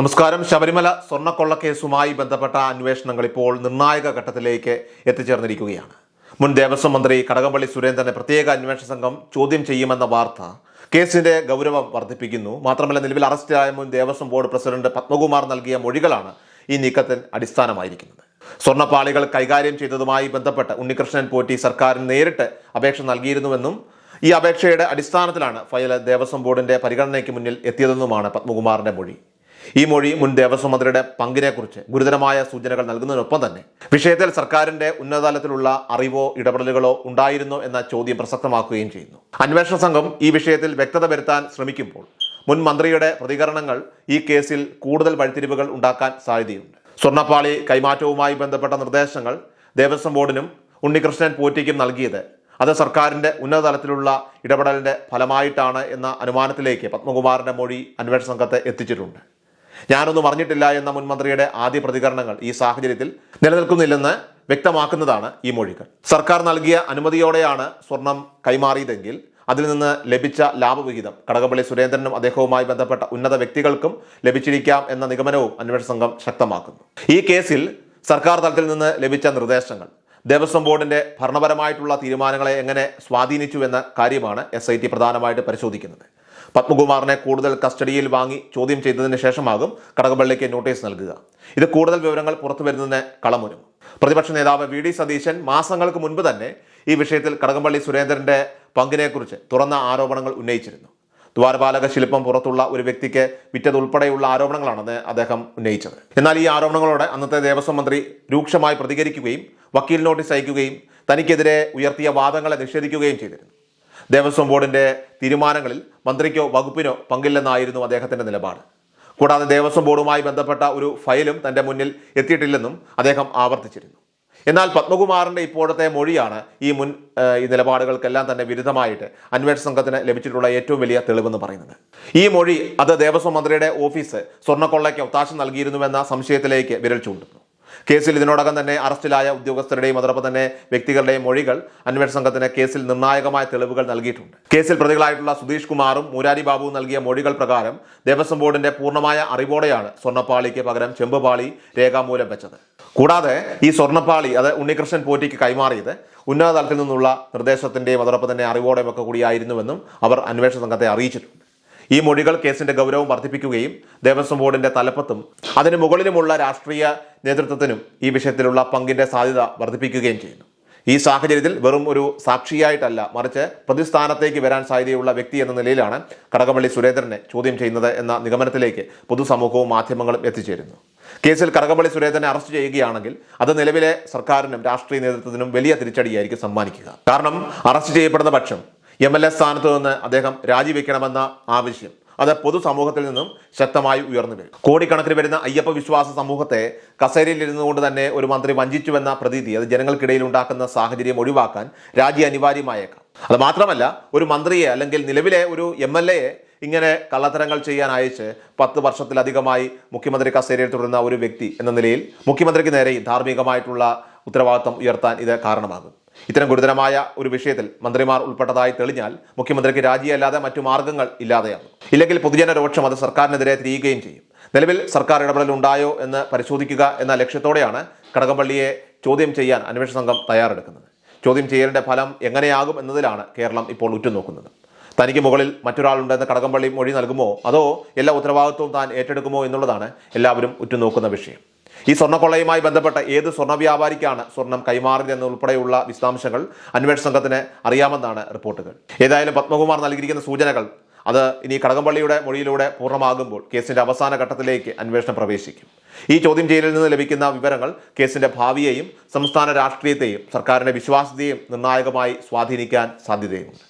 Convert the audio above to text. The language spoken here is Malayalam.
നമസ്കാരം. ശബരിമല സ്വർണക്കൊള്ളക്കേസുമായി ബന്ധപ്പെട്ട അന്വേഷണങ്ങൾ ഇപ്പോൾ നിർണായക ഘട്ടത്തിലേക്ക് എത്തിച്ചേർന്നിരിക്കുകയാണ്. മുൻ ദേവസ്വം മന്ത്രി കടകംപള്ളി സുരേന്ദ്രനെ പ്രത്യേക അന്വേഷണ സംഘം ചോദ്യം ചെയ്യുമെന്ന വാർത്ത കേസിന്റെ ഗൗരവം വർദ്ധിപ്പിക്കുന്നു. മാത്രമല്ല നിലവിൽ അറസ്റ്റിലായ മുൻ ദേവസ്വം ബോർഡ് പ്രസിഡന്റ് പത്മകുമാർ നൽകിയ മൊഴികളാണ് ഈ നീക്കത്തിന് അടിസ്ഥാനമായിരിക്കുന്നത്. സ്വർണപ്പാളികൾ കൈകാര്യം ചെയ്തതുമായി ബന്ധപ്പെട്ട് ഉണ്ണികൃഷ്ണൻ പോറ്റി സർക്കാരിന് നേരിട്ട് അപേക്ഷ നൽകിയിരുന്നുവെന്നും ഈ അപേക്ഷയുടെ അടിസ്ഥാനത്തിലാണ് ഫയൽ ദേവസ്വം ബോർഡിന്റെ പരിഗണനയ്ക്ക് മുന്നിൽ എത്തിയതെന്നുമാണ് പത്മകുമാറിന്റെ മൊഴി. ഈ മൊഴി മുൻ ദേവസ്വം മന്ത്രിയുടെ പങ്കിനെക്കുറിച്ച് ഗുരുതരമായ സൂചനകൾ നൽകുന്നതിനൊപ്പം തന്നെ വിഷയത്തിൽ സർക്കാരിന്റെ ഉന്നതതലത്തിലുള്ള അറിവോ ഇടപെടലുകളോ ഉണ്ടായിരുന്നോ എന്ന ചോദ്യം പ്രസക്തമാക്കുകയും ചെയ്യുന്നു. അന്വേഷണ സംഘം ഈ വിഷയത്തിൽ വ്യക്തത വരുത്താൻ ശ്രമിക്കുമ്പോൾ മുൻ മന്ത്രിയുടെ പ്രതികരണങ്ങൾ ഈ കേസിൽ കൂടുതൽ വഴിത്തിരിവുകൾ ഉണ്ടാക്കാൻ സാധ്യതയുണ്ട്. സ്വർണപ്പാളി കൈമാറ്റവുമായി ബന്ധപ്പെട്ട നിർദ്ദേശങ്ങൾ ദേവസ്വം ബോർഡിനും ഉണ്ണികൃഷ്ണൻ പോറ്റിക്കും നൽകിയത് അത് സർക്കാരിന്റെ ഉന്നതതലത്തിലുള്ള ഇടപെടലിന്റെ ഫലമായിട്ടാണ് എന്ന അനുമാനത്തിലേക്ക് പത്മകുമാറിന്റെ മൊഴി അന്വേഷണ സംഘത്തെ എത്തിച്ചിട്ടുണ്ട്. ഞാനൊന്നും പറഞ്ഞിട്ടില്ല എന്ന മുൻമന്ത്രിയുടെ ആദ്യ പ്രതികരണങ്ങൾ ഈ സാഹചര്യത്തിൽ നിലനിൽക്കുന്നില്ലെന്ന് വ്യക്തമാക്കുന്നതാണ് ഈ മൊഴികൾ. സർക്കാർ നൽകിയ അനുമതിയോടെയാണ് സ്വർണം കൈമാറിയതെങ്കിൽ അതിൽ നിന്ന് ലഭിച്ച ലാഭവിഹിതം കടകംപള്ളി സുരേന്ദ്രനും അദ്ദേഹവുമായി ബന്ധപ്പെട്ട ഉന്നത വ്യക്തികൾക്കും ലഭിച്ചിരിക്കാം എന്ന നിഗമനവും അന്വേഷണ സംഘം ശക്തമാക്കുന്നു. ഈ കേസിൽ സർക്കാർ തലത്തിൽ നിന്ന് ലഭിച്ച നിർദ്ദേശങ്ങൾ ദേവസ്വം ബോർഡിന്റെ ഭരണപരമായിട്ടുള്ള തീരുമാനങ്ങളെ എങ്ങനെ സ്വാധീനിച്ചു എന്ന കാര്യമാണ് എസ് ഐ ടി പ്രധാനമായിട്ട് പരിശോധിക്കുന്നത്. പത്മകുമാറിനെ കൂടുതൽ കസ്റ്റഡിയിൽ വാങ്ങി ചോദ്യം ചെയ്തതിന് ശേഷമാകും കടകംപള്ളിക്ക് നോട്ടീസ് നൽകുക. ഇത് കൂടുതൽ വിവരങ്ങൾ പുറത്തു വരുന്നതിന് കളമൊരുങ്ങും. പ്രതിപക്ഷ നേതാവ് വി ഡി സതീശൻ മാസങ്ങൾക്ക് മുൻപ് തന്നെ ഈ വിഷയത്തിൽ കടകംപള്ളി സുരേന്ദ്രന്റെ പങ്കിനെക്കുറിച്ച് തുറന്ന ആരോപണങ്ങൾ ഉന്നയിച്ചിരുന്നു. ദ്വാരപാലക ശില്പം പുറത്തുള്ള ഒരു വ്യക്തിക്ക് വിറ്റതുൾപ്പെടെയുള്ള ആരോപണങ്ങളാണെന്ന് അദ്ദേഹം ഉന്നയിച്ചത്. എന്നാൽ ഈ ആരോപണങ്ങളോട് അന്നത്തെ ദേവസ്വം മന്ത്രി രൂക്ഷമായി പ്രതികരിക്കുകയും വക്കീൽ നോട്ടീസ് അയക്കുകയും തനിക്കെതിരെ ഉയർത്തിയ വാദങ്ങളെ നിഷേധിക്കുകയും ചെയ്തിരുന്നു. ദേവസ്വം ബോർഡിന്റെ തീരുമാനങ്ങളിൽ മന്ത്രിക്കോ വകുപ്പിനോ പങ്കില്ലെന്നായിരുന്നു അദ്ദേഹത്തിന്റെ നിലപാട്. കൂടാതെ ദേവസ്വം ബോർഡുമായി ബന്ധപ്പെട്ട ഒരു ഫയലും തന്റെ മുന്നിൽ എത്തിയിട്ടില്ലെന്നും അദ്ദേഹം ആവർത്തിച്ചിരുന്നു. എന്നാൽ പത്മകുമാറിന്റെ ഇപ്പോഴത്തെ മൊഴിയാണ് ഈ മുൻ ഈ നിലപാടുകൾക്കെല്ലാം തന്നെ വിരുദ്ധമായിട്ട് അന്വേഷണ സംഘത്തിന് ലഭിച്ചിട്ടുള്ള ഏറ്റവും വലിയ തെളിവെന്ന് പറയുന്നത്. ഈ മൊഴി അത് ദേവസ്വം മന്ത്രിയുടെ ഓഫീസ് സ്വർണക്കൊള്ളയ്ക്ക് ഒത്താശ നൽകിയിരുന്നുവെന്ന സംശയത്തിലേക്ക് വിരൽ ചൂണ്ടുന്നു. കേസിൽ ഇതിനോടകം തന്നെ അറസ്റ്റിലായ ഉദ്യോഗസ്ഥരുടെയും അതോടൊപ്പം തന്നെ വ്യക്തികളുടെയും മൊഴികൾ അന്വേഷണ സംഘത്തിന് കേസിൽ നിർണായകമായ തെളിവുകൾ നൽകിയിട്ടുണ്ട്. കേസിൽ പ്രതികളായിട്ടുള്ള സുധീഷ് കുമാറും മൂരാരി ബാബുവും നൽകിയ മൊഴികൾ പ്രകാരം ദേവസ്വം ബോർഡിന്റെ പൂർണമായ അറിവോടെയാണ് സ്വർണപ്പാളിക്ക് പകരം ചെമ്പുപാളി രേഖാമൂലം വെച്ചത്. കൂടാതെ ഈ സ്വർണപ്പാളി അത് ഉണ്ണികൃഷ്ണൻ പോറ്റിക്ക് കൈമാറിയത് ഉന്നതതലത്തിൽ നിന്നുള്ള നിർദ്ദേശത്തിന്റെയും അതോടൊപ്പം തന്നെ അറിവോടെയും ഒക്കെ കൂടിയായിരുന്നുവെന്നും അവർ അന്വേഷണ സംഘത്തെ അറിയിച്ചിട്ടുണ്ട്. ഈ മൊഴികൾ കേസിന്റെ ഗൗരവം വർദ്ധിപ്പിക്കുകയും ദേവസ്വം ബോർഡിന്റെ തലപ്പത്തും അതിന് മുകളിലുമുള്ള രാഷ്ട്രീയ നേതൃത്വത്തിനും ഈ വിഷയത്തിലുള്ള പങ്കിന്റെ സാധ്യത വർദ്ധിപ്പിക്കുകയും ചെയ്യുന്നു. ഈ സാഹചര്യത്തിൽ വെറും ഒരു സാക്ഷിയായിട്ടല്ല മറിച്ച് പ്രതിസ്ഥാനത്തേക്ക് വരാൻ സാധ്യതയുള്ള വ്യക്തി എന്ന നിലയിലാണ് കടകംപള്ളി സുരേന്ദ്രനെ ചോദ്യം ചെയ്യുന്നത് എന്ന നിഗമനത്തിലേക്ക് പൊതുസമൂഹവും മാധ്യമങ്ങളും എത്തിച്ചേരുന്നു. കേസിൽ കടകംപള്ളി സുരേന്ദ്രനെ അറസ്റ്റ് ചെയ്യുകയാണെങ്കിൽ അത് നിലവിലെ സർക്കാരിനും രാഷ്ട്രീയ നേതൃത്വത്തിനും വലിയ തിരിച്ചടിയായിരിക്കും സമ്മാനിക്കുക. കാരണം അറസ്റ്റ് ചെയ്യപ്പെടുന്ന പക്ഷം എം എൽ എ സ്ഥാനത്ത് നിന്ന് അദ്ദേഹം രാജിവെക്കണമെന്ന ആവശ്യം അത് പൊതുസമൂഹത്തിൽ നിന്നും ശക്തമായി ഉയർന്നു വരും. കോടിക്കണക്കിന് വരുന്ന അയ്യപ്പ വിശ്വാസ സമൂഹത്തെ കസേരയിൽ ഇരുന്നുകൊണ്ട് തന്നെ ഒരു മന്ത്രി വഞ്ചിച്ചുവെന്ന പ്രതീതി അത് ജനങ്ങൾക്കിടയിൽ ഉണ്ടാക്കുന്ന സാഹചര്യം ഒഴിവാക്കാൻ രാജി അനിവാര്യമായേക്കാം. അത് മാത്രമല്ല ഒരു മന്ത്രിയെ അല്ലെങ്കിൽ നിലവിലെ ഒരു എം എൽ എയെ ഇങ്ങനെ കള്ളത്തരങ്ങൾ ചെയ്യാൻ അയച്ച് പത്ത് വർഷത്തിലധികമായി മുഖ്യമന്ത്രി കസേരയിൽ തുടരുന്ന ഒരു വ്യക്തി എന്ന നിലയിൽ മുഖ്യമന്ത്രിക്ക് നേരെയും ധാർമ്മികമായിട്ടുള്ള ഉത്തരവാദിത്വം ഉയർത്താൻ ഇത് കാരണമാകും. ഇത്തരം ഗുരുതരമായ ഒരു വിഷയത്തിൽ മന്ത്രിമാർ ഉൾപ്പെട്ടതായി തെളിഞ്ഞാൽ മുഖ്യമന്ത്രിക്ക് രാജിയല്ലാതെ മറ്റു മാർഗങ്ങൾ ഇല്ലാതെയാകും. ഇല്ലെങ്കിൽ പൊതുജന രോക്ഷം അത് സർക്കാരിനെതിരെ തിരിയുകയും ചെയ്യും. നിലവിൽ സർക്കാർ ഇടപെടൽ ഉണ്ടായോ എന്ന് പരിശോധിക്കുക എന്ന ലക്ഷ്യത്തോടെയാണ് കടകംപള്ളിയെ ചോദ്യം ചെയ്യാൻ അന്വേഷണ സംഘം തയ്യാറെടുക്കുന്നത്. ചോദ്യം ചെയ്യലിന്റെ ഫലം എങ്ങനെയാകും എന്നതിലാണ് കേരളം ഇപ്പോൾ ഉറ്റുനോക്കുന്നത്. തനിക്ക് മുകളിൽ മറ്റൊരാളുണ്ടെന്ന് കടകംപള്ളി മൊഴി നൽകുമോ? അതോ എല്ലാ ഉത്തരവാദിത്വവും താൻ ഏറ്റെടുക്കുമോ എന്നുള്ളതാണ് എല്ലാവരും ഉറ്റുനോക്കുന്ന വിഷയം. ഈ സ്വർണക്കൊള്ളയുമായി ബന്ധപ്പെട്ട ഏത് സ്വർണ വ്യാപാരിക്കാണ് സ്വർണം കൈമാറിയതെന്ന് ഉൾപ്പെടെയുള്ള വിശദാംശങ്ങൾ അന്വേഷണ സംഘത്തിന് അറിയാമെന്നാണ് റിപ്പോർട്ടുകൾ. ഏതായാലും പത്മകുമാർ നൽകിയിരിക്കുന്ന സൂചനകൾ അത് ഇനി കടകംപള്ളിയുടെ മൊഴിയിലൂടെ പൂർണമാകുമ്പോൾ കേസിന്റെ അവസാന ഘട്ടത്തിലേക്ക് അന്വേഷണം പ്രവേശിക്കും. ഈ ചോദ്യം ചെയ്യലിൽ നിന്ന് ലഭിക്കുന്ന വിവരങ്ങൾ കേസിന്റെ ഭാവിയെയും സംസ്ഥാന രാഷ്ട്രീയത്തെയും സർക്കാരിന്റെ വിശ്വാസ്യതയും നിർണായകമായി സ്വാധീനിക്കാൻ സാധ്യതയുണ്ട്